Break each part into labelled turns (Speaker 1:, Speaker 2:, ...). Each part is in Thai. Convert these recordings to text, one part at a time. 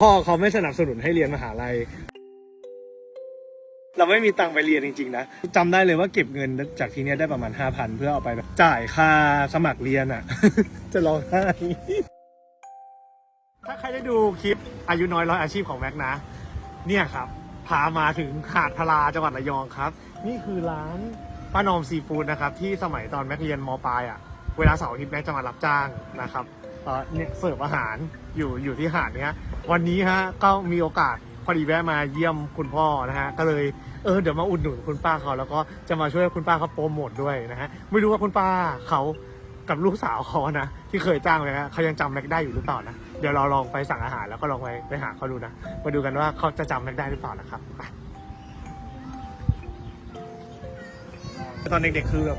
Speaker 1: พ่อเขาไม่สนับสนุนให้เรียนมหาลัย เราไม่มีตังค์ไปเรียนจริงๆนะจำได้เลยว่าเก็บเงินจากที่เนี้ยได้ประมาณห้าพันเพื่อเอาไปแบบจ่ายค่าสมัครเรียนอะ จะร้องไห้ถ้าใครได้ดูคลิปอายุน้อยร้อยอาชีพของแม็กนะ เนี่ยครับ พามาถึงหาดพลาจังหวัดระยองครับ นี่คือร้านป้านอมซีฟู้ดนะครับ ที่สมัยตอนแม็กเรียนมปลายอะ เวลาเสาร์อาทิตย์แม็กจะมารับจ้างนะครับ เนี่ยเสิร์ฟอาหารอยู่อยู่ที่หาดเนี้ยวันนี้ฮะก็มีโอกาสพอดีแวะมาเยี่ยมคุณพ่อนะฮะก็เลยเออเดี๋ยวมาอุดหนุนคุณป้าเขาแล้วก็จะมาช่วยคุณป้าเขาโปรโมทด้วยนะฮะไม่รู้ว่าคุณป้าเขากับลูกสาวเขานะที่เคยจ้างเลยนะเขายังจำแม็กได้อยู่หรือเปล่านะเดี๋ยวเราลองไปสั่งอาหารแล้วก็ลองไปไปหาเขาดูนะมาดูกันว่าเขาจะจำแม็กได้หรือเปล่านะครับตอนเด็กๆคือแบบ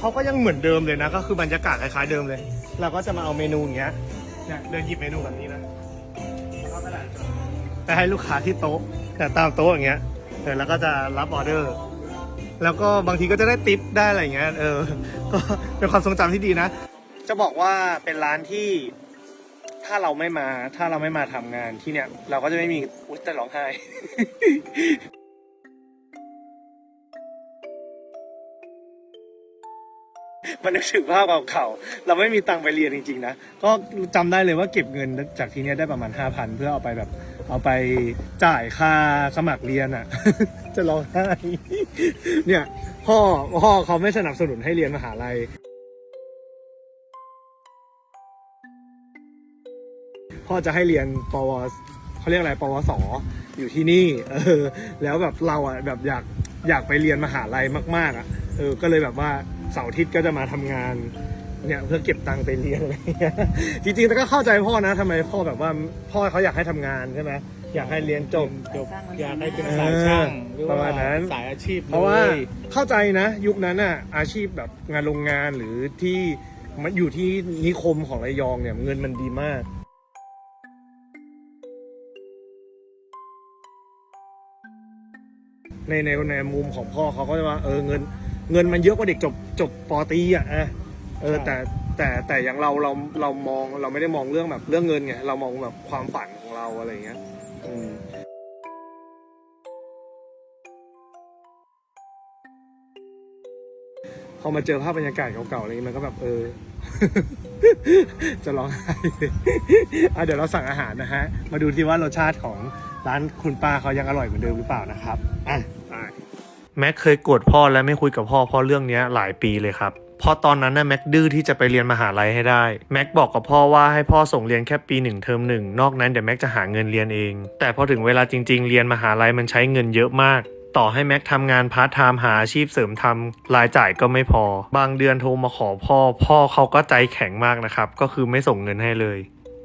Speaker 1: เขาก็ยังเหมือนเดิมเลยนะ ก็คือบรรยากาศคล้ายๆเดิมเลย เราก็จะมาเอาเมนูอย่างเงี้ยเนี่ยเดินหยิบเมนูแบบนี้นะแล้วก็กระดจดไปให้ลูกค้าที่โต๊ะแต่ตามโต๊ะอย่างเงี้ยเออแล้วก็จะรับออเดอร์ แล้วก็บางทีก็จะได้ติปได้อะไรอย่างเงี้ยเออ ก็เป็นความทรงจำที่ดีนะ จะบอกว่าเป็นร้านที่ถ้าเราไม่มา ถ้าเราไม่มาทำงานที่เนี่ย เราก็จะไม่มีอุ้ยแต่ร้องไห้ มันนึกถึงภาพเก่าๆเราไม่มีตังค์ไปเรียนจริงๆนะก็จำได้เลยว่าเก็บเงินจากที่นี่ได้ประมาณห้าพันเพื่อเอาไปแบบ เอาไปจ่ายค่าสมัครเรียนอะ จะร้องไห้เนี่ยพ่อพ่อเขาไม่สนับสนุนให้เรียนมหาลัยพ่อจะให้เรียนปวเขาเรียกอะไรปวสอยู่ที่นี่ เออ แล้วแบบเราอะแบบอยากอยากไปเรียนมหาลัยมาก ๆ อะ เออ ก็เลยแบบว่า เสาร์อาทิตย์ก็จะมาทำงานเนี่ยเพื่อเก็บตังค์ไปเรียนอะไรเงี้ยจริงๆแต่ก็เข้าใจพ่อนะทำไมพ่อแบบว่าพ่อเขาอยากให้ทำงานใช่ไหมอยากให้เรียนจบ
Speaker 2: จบอยากให้เป็นสายช่างหรือ
Speaker 1: ประมา
Speaker 2: ว่า
Speaker 1: ณนั้น
Speaker 2: สายอาชีพ
Speaker 1: เพราะว่า
Speaker 2: ลย
Speaker 1: เข้าใจนะ ยุคนั้นน่ะอาชีพแบบงานโรงงานหรือที่มันอยู่ที่นิคมของระยองเนี่ยเงินมันดีมากในในในมุมของพ่อเขาก็จะว่าเออเงิน เงินมันเยอะกว่าเด็กจบจบปอตรีอะอะเออ
Speaker 2: ใช่
Speaker 1: แต่แต่แต่อย่างเราเราเรามองเราไม่ได้มองเรื่องแบบเรื่องเงินไงเรามองแบบความฝันของเราอะไรอย่างเงี้ยอืมพอมาเจอภาพบรรยากาศเก่าๆอะไรอย่างงี้มันก็แบบเออ จะร้องไห้อะเดี๋ยวเราสั่งอาหารนะฮะ มาดูที่ว่ารสชาติของร้านคุณป้าเขายังอร่อยเหมือนเดิมหรือเปล่านะครับอะไป แม็กเคยโกรธพ่อและไม่คุยกับพ่อเพราะเรื่องนี้หลายปีเลยครับพราะตอนนั้นน่ะแม็กดื้อที่จะไปเรียนมหาลัยให้ได้ แม็กบอกกับพ่อว่าให้พ่อส่งเรียนแค่ปีหนึ่งเทอมหนึ่งนอกนั้นเดี๋ยวแม็กจะหาเงินเรียนเอง แต่พอถึงเวลาจริง ๆ เรียนมหาลัยมันใช้เงินเยอะมาก ต่อให้แม็กทำงานพาร์ทไทม์หาอาชีพเสริมทำรายจ่ายก็ไม่พอ บางเดือนโทรมาขอพ่อ พ่อเขาก็ใจแข็งมากนะครับ ก็คือไม่ส่งเงินให้เลย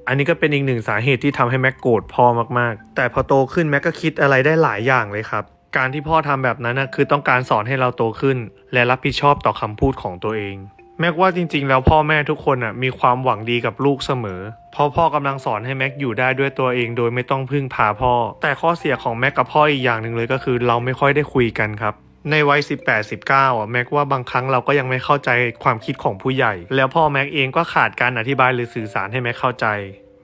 Speaker 1: อันนี้ก็เป็นอีกหนึ่งสาเหตุที่ทำให้แม็กโกรธพ่อมากๆ แต่พอโตขึ้นแม็กก็คิดอะไรได้หลายอย่างเลยครับ การที่พ่อทำแบบนั้นนะคือต้องการสอนให้เราโตขึ้น และรับผิดชอบต่อคำพูดของตัวเอง แม็กว่าจริงๆ แล้วพ่อแม่ทุกคนอะมีความหวังดีกับลูกเสมอเพราะพ่อกำลังสอนให้แม็กอยู่ได้ด้วยตัวเองโดยไม่ต้องพึ่งพาพ่อ แต่ข้อเสียของแม็กกับพ่ออีกอย่างหนึ่งเลยก็คือ เราไม่ค่อยได้คุยกันครับในวัย 18 19 อะแม็กว่าบางครั้งเราก็ยังไม่เข้าใจความคิดของผู้ใหญ่ แล้วพ่อแม็กเองก็ขาดการอธิบายหรือสื่อสารให้แม็กเข้าใจ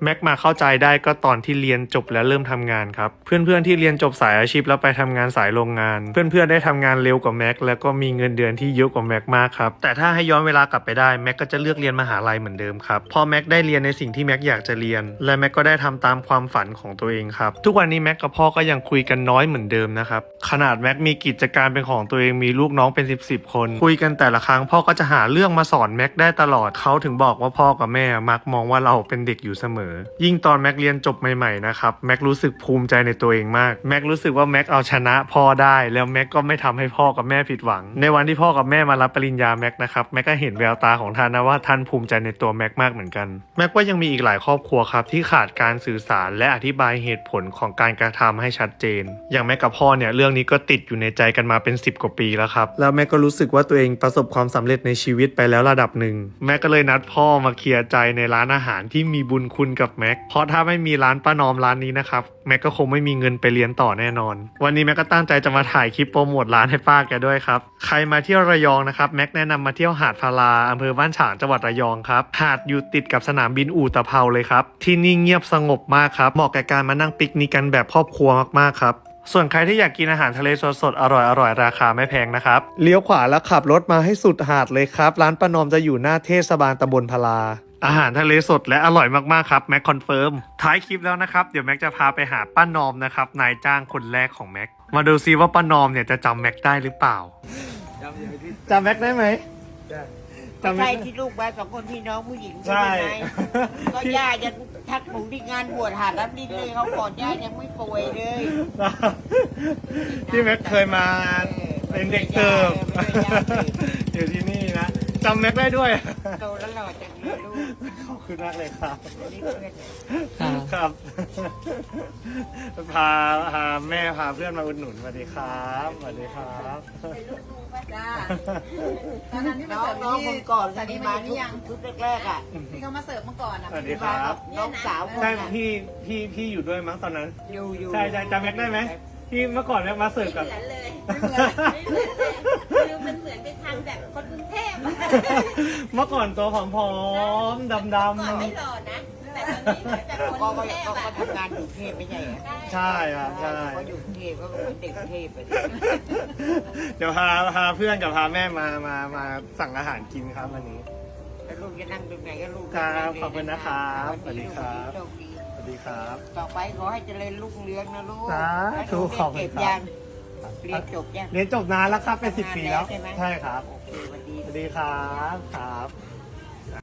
Speaker 1: แม็กมาเข้าใจได้ก็ตอนที่เรียนจบและเริ่มทำงานครับ เพื่อนๆที่เรียนจบสายอาชีพแล้วไปทำงานสายโรงงาน เพื่อนๆได้ทำงานเร็วกว่าแม็กแล้วก็มีเงินเดือนที่เยอะกว่าแม็กมากครับแต่ถ้าให้ย้อนเวลากลับไปได้แม็กก็จะเลือกเรียนมหาลัยเหมือนเดิมครับพอแม็กได้เรียนในสิ่งที่แม็กอยากจะเรียน และแม็กก็ได้ทำตามความฝันของตัวเองครับทุกวันนี้แม็กกับพ่อก็ยังคุยกันน้อยเหมือนเดิมนะครับขนาดแม็กมีกิจการเป็นของตัวเองมีลูกน้องเป็น 10บสคน คุยกันแต่ละครั้งพ่อก็จะหาเรื่องมาสอนแม็กได้ตลอดเขาถึงบอกว่าพ่อกับแม่มักมองว่าเราเป็นเด็กอยู่เสมอยิ่งตอนแม็กเรียนจบใหม่ๆนะครับแม็กรู้สึกภูมิใจในตัวเองมากแม็กรู้สึกว่าแม็กเอาชนะพ่อได้แล้วแม็กก็ไม่ทำให้พ่อกับแม่ผิดหวัง ในวันที่พ่อกับแม่มารับปริญญาแม็กนะครับแม็กก็เห็นแววตาของท่านนะว่าท่านภูมิใจในตัวแม็กมากเหมือนกันแม็กว่ายังมีอีกหลายครอบครัวครับที่ขาดการสื่อสารและอธิบายเหตุผลของการกระทำให้ชัดเจน อย่างแม็กกับพ่อเนี่ยเรื่องนี้ก็ติดอยู่ในใจกันมาเป็น 10 กว่าปีแล้วครับแล้วแม็กก็รู้สึกว่าตัวเองประสบความสำเร็จในชีวิตไปแล้วระดับหนึ่งแม็กก็เลยนัดพ่อมาเคลียร์ใจในร้านอาหารที่มีบุญคุณกับแม็กเพราะถ้าไม่มีร้านป้านอมร้านนี้นะครับแม็กก็คงไม่มีเงินไปเรียนต่อแน่นอน วันนี้แม็กก็ตั้งใจจะมาถ่ายคลิปโปรโมทร้านให้ป้าแกด้วยครับใครมาเที่ยวระยองนะครับแม็กแนะนำมาเที่ยวหาดพาราอำเภอบ้านฉางจังหวัดระยองครับหาดอยู่ติดกับสนามบินอู่ตะเภาเลยครับที่นี่เงียบสงบมากครับเหมาะแก่การมานั่งปิกนิกกันแบบครอบครัวมากๆครับส่วนใครที่อยากกินอาหารทะเลสดๆอร่อยๆราคาไม่แพงนะครับ เลี้ยวขวาแล้วขับรถมาให้สุดหาดเลยครับ ร้านป้านอมจะอยู่หน้าเทศบาลตำบลพลา อาหารทะเลสดและอร่อยมากๆครับแม็กคอนเฟิร์มท้ายคลิปแล้วนะครับ เดี๋ยวแม็กจะพาไปหาป้านอมนะครับนายจ้างคนแรกของแม็กมาดูซิว่าป้านอมเนี่ยจะจำแม็กได้หรือเปล่าจำแม็กได้ไหมจำแม็
Speaker 3: ใช่
Speaker 1: ก
Speaker 3: ที่ลูกมาสองคนพี่น้องผู้หญิง
Speaker 1: ใช่
Speaker 3: ใช่ไหมก็ย่ายังทักหนูที่งานบวชหาดรับดินเลยเขาก่อนย่ายังไม่ป่วยเลย
Speaker 1: ที่แม็กเคยมาเป็นเด็กเติบ
Speaker 3: ไม่ได้ย่าเลย
Speaker 1: อยู่ที่นี่นะจำแม็กได้ด้วย
Speaker 3: โตแล้วหล่อจังเลยลูก
Speaker 1: ขอบคุณมากเลยครับ
Speaker 3: นี่เพื่อน
Speaker 1: ครับ พาพาแม่พาเพื่อนมาอุดหนุนสวัสดีครับสวัสดีครับ
Speaker 4: จ้าตอนนั้นที่มา
Speaker 3: น้อง
Speaker 4: เสิร์ฟ
Speaker 3: น้องคนก่อน
Speaker 4: ตอนนี้
Speaker 3: มา
Speaker 4: มา
Speaker 3: ทุ
Speaker 4: นี่
Speaker 3: ก
Speaker 4: ยัง
Speaker 3: ชุดแรกๆอะ
Speaker 4: ที่เขามาเสิร์ฟเมื่อก่อนอะ
Speaker 1: สวัสดี
Speaker 3: ที่
Speaker 1: ค
Speaker 3: มา
Speaker 1: รั
Speaker 3: กั
Speaker 1: บบ
Speaker 3: น้องสาวคน
Speaker 1: ใช่
Speaker 3: น่ะ
Speaker 1: พี่พี่พี่อยู่ด้วยมั้งตอนนั้น
Speaker 3: อยู่อยู่
Speaker 1: ใช่ใช่จำแม็กได้ไหมที่เมื่อก่อนแม็กมาเสิร์ฟกับ
Speaker 5: เหมือนเลยไม่เหมือนไม่เหมือนเลยคือมันเหมือนไปทางแบบคนกรุง เทพอะ
Speaker 1: เมื่อก่อนตัวผอมๆดำ
Speaker 5: ก่อนไม่หล่อนะ แต่ตอนนี้เหมือนแบบคน
Speaker 3: ก็
Speaker 5: ก
Speaker 3: ก็
Speaker 5: รุงเทพ
Speaker 3: ก็
Speaker 5: อะ
Speaker 3: ก็ทำงานอยู่เทพไม่ใช่เหรอ
Speaker 1: ๆใช่ครับใช่
Speaker 3: ก็อยู่เทพก็เป็นเด็กเทพไป
Speaker 1: เดี๋ยวพาพาเพื่อนกับพาแม่มามามาสั่งอาหารกินครับวันนี้
Speaker 3: แล้วลูกจะนั่งตรงไหนก็ลูก
Speaker 1: ครับขอบคุณนะครับสวัสดีครับ
Speaker 3: โชคดี
Speaker 1: สวัสดีครับ
Speaker 3: ต่อไปขอให้เจริญรุ่งเรืองนะลูก
Speaker 1: สาธุ
Speaker 3: แล้วหนู
Speaker 1: ขอบคุณ
Speaker 3: เรียน
Speaker 1: ครั
Speaker 3: เก็
Speaker 1: บบ
Speaker 3: ยัง เรียนจบยัง
Speaker 1: เรียนจบนานแล้วครับเป็นสิบปีแล้ว
Speaker 3: ใช่ไหม
Speaker 1: ใช่ครับ
Speaker 3: โอเคสวัสดี
Speaker 1: สวัสดีครับ ครับ